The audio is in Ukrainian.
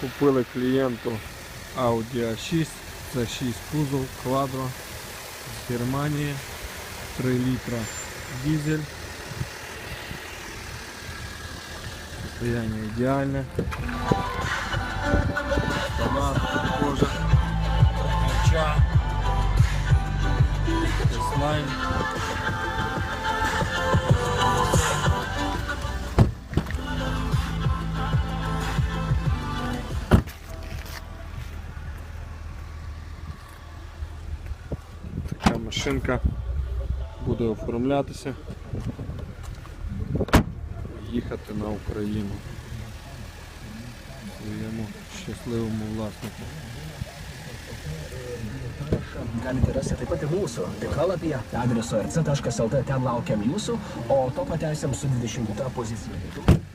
Купили клієнту Audi A6, це 6 кузов, квадро з Германії, 3 літра дизель. Состояние ідеальне. Кожа, ключа, слайм. Машинка буде оформлятися. Їхати на Україну своєму щасливому власнику. Galite rasti taip pat ir mūsų tinklalapyje adresu rc.lt, ten laukiam jūsų, o to pateisim su 20 pozicija.